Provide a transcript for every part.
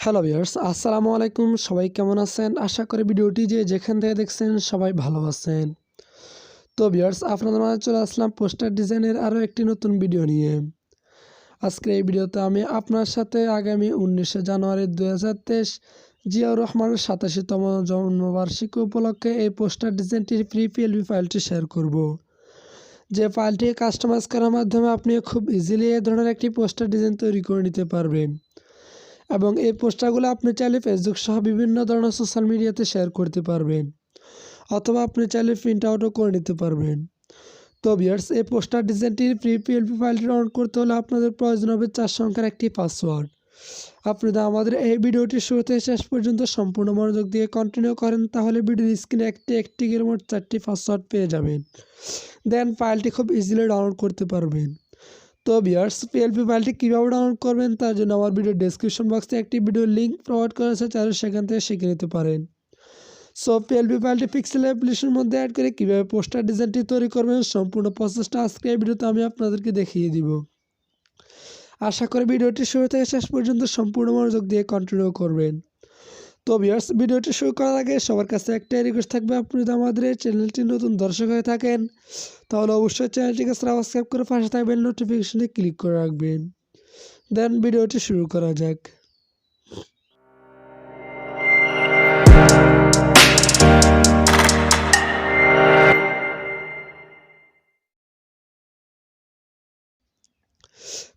Hello viewers আসসালামু আলাইকুম। সবাই কেমন আছেন? আশা করি ভিডিওটি যে যেখান থেকে দেখছেন সবাই ভালো আছেন। তো ভিউয়ার্স আপনাদের মাঝে চলে আসলাম পোস্টার ডিজাইনের আরও একটি নতুন ভিডিও নিয়ে। আজকের এই ভিডিওতে আমি আপনার সাথে আগামী উনিশে জানুয়ারি দু হাজার তেইশ জিয়াউর রহমানের সাতাশিতম জন্মবার্ষিকী উপলক্ষে এই পোস্টার ডিজাইনটির ফ্রি পিএলবি ফাইলটি শেয়ার করব। যে ফাইলটি কাস্টমাইজ করার মাধ্যমে আপনি খুব ইজিলি এই ধরনের একটি পোস্টার ডিজাইন তৈরি করে নিতে পারবেন। এবং এই পোস্টারগুলো আপনি চাইলে ফেসবুক সহ বিভিন্ন ধরনের সোশ্যাল মিডিয়াতে শেয়ার করতে পারবেন, অথবা আপনি চাইলে প্রিন্ট আউটও করে নিতে পারবেন। তো ভিয়ার্স এই পোস্টার ডিজাইনটির ফ্রি পিএলপি ফাইলটি ডাউনলোড করতে হলে আপনাদের প্রয়োজন হবে চার সংখ্যার একটি পাসওয়ার্ড আপনি যদি আমাদের এই ভিডিওটি শুরু থেকে শেষ পর্যন্ত সম্পূর্ণ মনোযোগ দিয়ে কন্টিনিউ করেন, তাহলে ভিডিওর স্ক্রিনে একটি একটি করে মোট চারটি পাসওয়ার্ড পেয়ে যাবেন। দেন ফাইলটি খুব ইজিলি ডাউনলোড করতে পারবেন। তো বিয়ার্স পিএলপি ফাইলটি কীভাবে ডাউনলোড করবেন, তার জন্য আমার ভিডিও ডেসক্রিপশন বক্সে একটি ভিডিও লিঙ্ক প্রোভাইড করা আছে, চাইলে সেখান থেকে শিখে নিতে পারেন। সো পিএলপি ফাইলটি পিক্সেল অ্যাপ্লিকেশনের মধ্যে অ্যাড করে কীভাবে পোস্টার ডিজাইনটি তৈরি করবেন, সম্পূর্ণ প্রসেসটা আজকে এই ভিডিওতে আমি আপনাদেরকে দেখিয়ে দিব। আশা করি ভিডিওটি শুরু থেকে শেষ পর্যন্ত সম্পূর্ণ মনোযোগ দিয়ে কন্টিনিউ করবেন। তো ভিউয়ার্স ভিডিওটি শুরু করার আগে সবার কাছে একটাই রিকোয়েস্ট থাকবে, আপনি যদি আমাদের এই চ্যানেলটি নতুন দর্শক হয়ে থাকেন, তাহলে অবশ্যই চ্যানেলটিকে সাবস্ক্রাইব করে পাশে থাকবেন নোটিফিকেশনে ক্লিক করে রাখবেন। দেন ভিডিওটি শুরু করা যাক।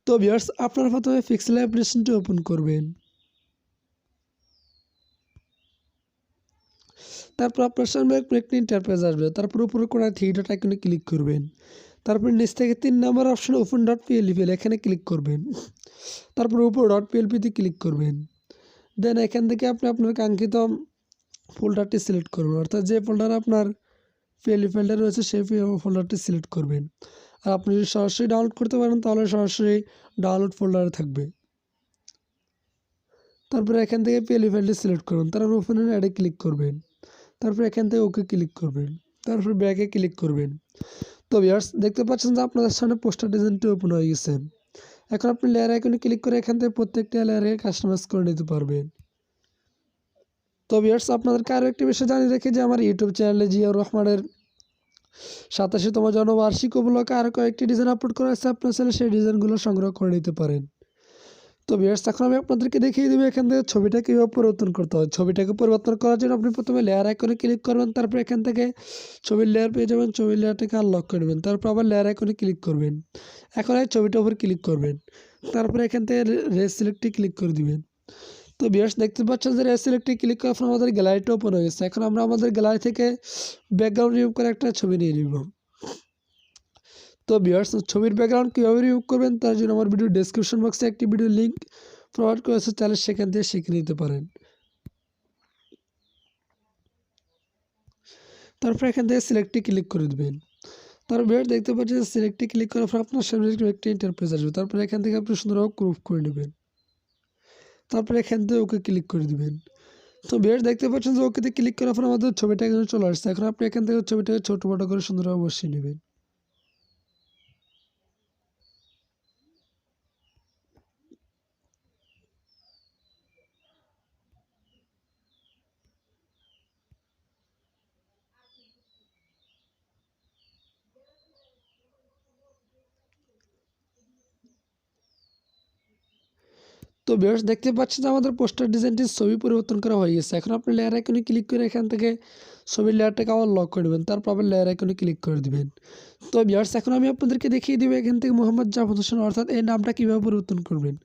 তো ভিউয়ার্স আপনারা প্রথমে পিক্সেল অ্যাপ্লিকেশনটি ওপেন করবেন। তারপর আপনার সামনে একটি ইন্টারপ্রাইজ আসবে। তারপর উপরে কোনো থ্রি ডট আইকনে ক্লিক করবেন। তারপর নিচ থেকে তিন number option open dot PLP এখানে ক্লিক করবেন। তারপর উপর ডট পিএলপিতে ক্লিক করবেন। দেন এখান থেকে আপনি আপনার কাঙ্ক্ষিত ফোল্ডারটি সিলেক্ট করবেন। অর্থাৎ যে ফোল্ডার আপনার পিএলপি ফাইলটা রয়েছে, সেই ফোল্ডারটি সিলেক্ট করবেন। আর আপনি যদি সরাসরি ডাউনলোড করতে পারেন, তাহলে সরাসরি ডাউনলোড ফোল্ডারে থাকবে। তারপরে এখান থেকে পিএলপি ফাইলটি সিলেক্ট করুন। তারপর ওপেনের অ্যাডে ক্লিক করবেন। তারপর এখান থেকে ওকে ক্লিক করবেন। তারপর ব্যাকে ক্লিক করবেন। তো ভিউয়ার্স দেখতে পাচ্ছেন যে আপনাদের সামনে পোস্টার ডিজাইনটি ওপেন হয়ে গেছে। এখন আপনি লেয়ার আইকনে ক্লিক করে এখান থেকে প্রত্যেকটা লেয়ারে কাস্টমাইজ করে নিতে পারবেন। তো ভিউয়ার্স আপনাদেরকে আরও একটি বিষয় জানিয়ে রেখে যে আমার ইউটিউব চ্যানেলে জিয়াউর রহমানের সাতাশিতম জন্মবার্ষিক উপলক্ষে আরও কয়েকটি ডিজাইন আপলোড করা হয়েছে। আপনার চ্যানেলে সেই ডিজাইনগুলো সংগ্রহ করে নিতে পারেন। তো ভিউয়ার্স এখন আমি আপনাদেরকে দেখিয়ে দেবো এখান থেকে ছবিটা কীভাবে পরিবর্তন করতে হয়। ছবিটাকে পরিবর্তন করার জন্য আপনি প্রথমে লেয়ার আইকনে ক্লিক করবেন, তারপর এখান থেকে ছবির লেয়ার পেয়ে যাবেন, ছবির লেয়ারটাকে আনলক করে নেবেন, তারপর আবার লেয়ার আইকনে ক্লিক করবেন। এখন এই ছবিটার উপর ক্লিক করবেন, তারপরে এখান থেকে রেস সিলেক্টে ক্লিক করে দিবেন। তো ভিউয়ার্স দেখতে পাচ্ছেন যে রেস সিলেক্টে ক্লিক করার পর আমাদের গ্যালারিটা ওপেন হয়ে গেছে। এখন আমরা আমাদের গ্যালারি থেকে ব্যাকগ্রাউন্ড রিমুভ করে একটা ছবি নিয়ে নিব। তো ভিউয়ার্স ছবির ব্যাকগ্রাউন্ড কীভাবে রিমুভ করবেন তার জন্য আমার ভিডিও ডেসক্রিপশন বক্সে একটি ভিডিও লিঙ্ক প্রোভাইড করেছে তাহলে সেখান থেকে শিখে নিতে পারেন। তারপর এখান থেকে সিলেক্টে ক্লিক করে দেবেন। তারপর বের দেখতে পাচ্ছেন সিলেক্টে ক্লিক করার পর আপনার সামনে একটি ইন্টারপ্রেস আসবে। তারপর এখান থেকে আপনি সুন্দরভাবে গ্রুপ করে নেবেন। তারপর এখান থেকে ওকে ক্লিক করে দিবেন। তো বেশ দেখতে পাচ্ছেন যে ওকে ক্লিক করার পর আমাদের ছবিটা এখানে চলে আসছে। এখন আপনি এখান থেকে ছবিটাকে ছোটো বড়ো করে সুন্দরভাবে বসিয়ে নেবেন। তো বেশ দেখতে পাচ্ছেন আমাদের পোস্টার ডিজাইনটির ছবি পরিবর্তন করা হয়ে গেছে। এখন আপনি লেয়ার আইকনে ক্লিক করে এখান থেকে ছবির লেয়ারটাকে আবার লক করে দেবেন তারপর আবার লেয়ার আইকনে ক্লিক করে দিবেন। তো বিয়ার্স এখন আমি আপনাদেরকে দেখিয়ে দেবো এখান থেকে মোহাম্মদ জাফর হোসেন, অর্থাৎ এই নামটা কীভাবে পরিবর্তন করবেন।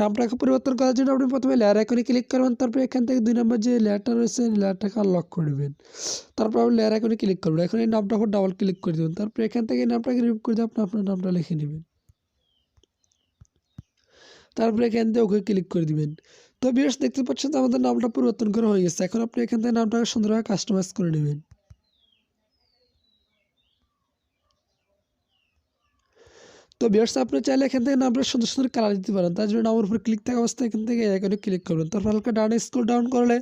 নামটাকে পরিবর্তন করার জন্য আপনি প্রথমে লেয়ার আইকনে ক্লিক করবেন, তারপর এখান থেকে দুই নম্বর যে লেয়ারটা রয়েছে লেয়ারটাকে আনলক করে দেবেন তারপর আপনি লেয়ার আইকনে ক্লিক করবেন। এখন এই নামটা ডাবল ক্লিক করে দেবেন, তারপর এখান থেকে নামটাকে রিমুভ করে দিয়ে আপনি আপনার নামটা লিখে নেবেন। তারপরে এখান থেকে ওকে ক্লিক করে দিবেন। তো বিয়ার্স দেখতে পাচ্ছেন যে আমাদের নামটা পরিবর্তন করা হয়ে গেছে। এখন আপনি এখান থেকে নামটাকে সুন্দরভাবে কাস্টমাইজ করে নেবেন। তো বিয়ার্স আপনি চাইলে এখান থেকে নামটা সুন্দর সুন্দর কালার দিতে পারেন। তার জন্য নামের উপর ক্লিক থাকা অবস্থায় এখান থেকে আইকনে ক্লিক করবেন। তারপর হালকা ডাউন স্ক্রল ডাউন করলে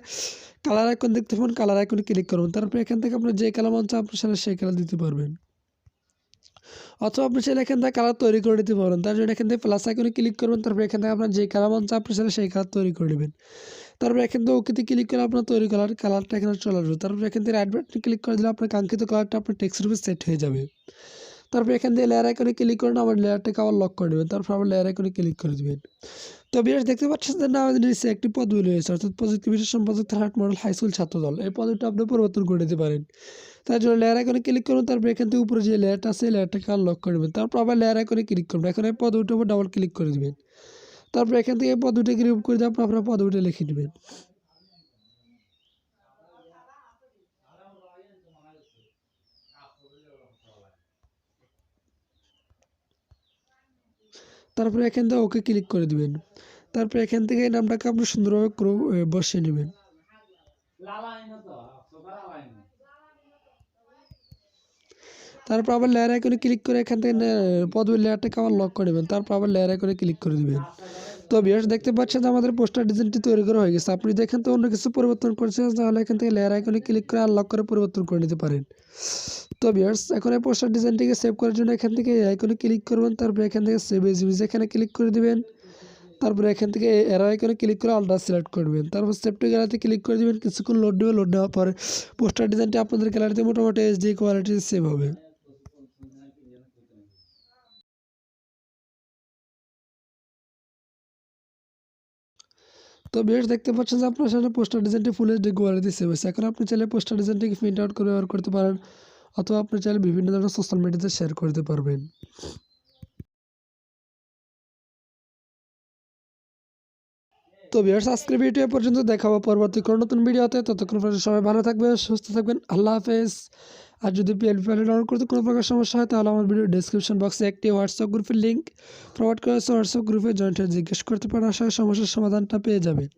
কালার আইকন দেখতে পাবেন কালার আইকনে ক্লিক করবেন। তারপর এখান থেকে আপনার যে কালার মন চান, আপনার সাথে সেই কালার দিতে পারবেন। অথবা আপনি চাইলে এখান থেকে কালার তৈরি করে নিতে পারেন। তার জন্য এখান থেকে প্লাস আইকনে ক্লিক করবেন, তারপর এখান থেকে আপনার যে কালার মন চায় আপনি চাইলে সেই কালার তৈরি করে নেবেন। তারপর এখান থেকে ওকেতে ক্লিক করে আপনার তৈরি কালার কালারটা এখানে চলে আসবে। তারপর এখান থেকে বাটনে ক্লিক করে দিলে আপনার কাঙ্ক্ষিত কালারটা আপনার টেক্সট রুপে সেট হয়ে যাবে। তারপর এখান থেকে লেয়ার আইকনে ক্লিক করে আমার লেয়ারটাকে আবার লক করে নেবেন তারপর আবার লেয়ার আইকনে ক্লিক করে দেবেন। তো বিরাট দেখতে পাচ্ছেন যে না, আমাদের নিচে একটি পদবি রয়েছে, অর্থাৎ প্রযুক্তি বিষয় সম্পাদক থার্ড মডেল হাই স্কুল ছাত্রদল। এই পদবিটা আপনি পরিবর্তন করে দিতে পারেন। তার জন্য লেয়ার আইকনে ক্লিক করুন, তারপর এখান থেকে উপরে যে লেয়ারটা আছে লেয়ারটাকে আনলক করে নেবেন। তারপর আবার লেয়ার আইকনে ক্লিক করবেন এখন এই পদবিটার উপর ডাবল ক্লিক করে দেবেন। তারপর এখান থেকে এই পদবিটাকে রিমুভ করে দিয়ে আপনার আপনার পদবিটা লিখে নেবেন। তারপরে এখান থেকে ওকে ক্লিক করে দিবেন। তারপর এখান থেকে নামটাকে আপনি সুন্দরভাবে বসিয়ে নেবেন। তারপর আবার লেয়ার আইকনে ক্লিক করে এখান থেকে পদবীর লেয়ারটাকে আবার লক করে দেবেন তারপর আবার লেয়ার আইকনে ক্লিক করে দিবেন। তো বিয়ার্স দেখতে পাচ্ছেন যে আমাদের পোস্টার ডিজাইনটি তৈরি করা হয়ে গেছে। আপনি এখান থেকে অন্য কিছু পরিবর্তন করছেন, তাহলে এখান থেকে লেয়ার আইকনে ক্লিক করে আনলক করে পরিবর্তন করে নিতে পারেন। তো বিয়ার্স এখন এই পোস্টার ডিজাইনটিকে সেভ করার জন্য এখান থেকে এই আইকনে ক্লিক করবেন, তারপরে এখান থেকে সেভ এজ ইমেজ এখানে ক্লিক করে দিবেন। তারপরে এখান থেকে এর আইকনে ক্লিক করে আলট্রা সিলেক্ট করবেন। তারপর সেভ টু গ্যালারিতে ক্লিক করে দিবেন, কিছুক্ষণ লোড নেবে লোড নেওয়ার পরে পোস্টার ডিজাইনটি আপনাদের গ্যালারিতে মোটামুটি এইচডি কোয়ালিটি সেভ হবে। তো বেশ দেখতে পাচ্ছেন যে আপনার সামনে পোস্টার ডিজাইনটি ফুল এইচডি কোয়ালিটি সেভ হয়েছে। এখন আপনি চাইলে পোস্টার ডিজাইনটিকে প্রিন্ট আউট করে ব্যবহার করতে পারেন, অথবা আপনি চাইলে বিভিন্ন ধরনের সোশ্যাল মিডিয়াতে শেয়ার করতে পারবেন। তো বিয়ার্স আজকের ভিডিও পর্যন্ত দেখাবো। পরবর্তী কোনো নতুন ভিডিওতে ততক্ষণ পর্যন্ত সবাই ভালো থাকবেন, সুস্থ থাকবেন, আল্লাহ হাফেজ। আর যদি পিএলপি ফাইল ডাউনলোড করতে কোনো প্রকার সমস্যা হয়, তাহলে আমার ভিডিও ডিসক্রিপশন বক্সে একটি হোয়াটসঅ্যাপ গ্রুপের লিঙ্ক প্রোভাইড করা হোয়াটসঅ্যাপ গ্রুপে জয়েন্ট হয়ে জিজ্ঞেস করতে পারেন, আশা সমস্যার সমাধানটা পেয়ে যাবেন।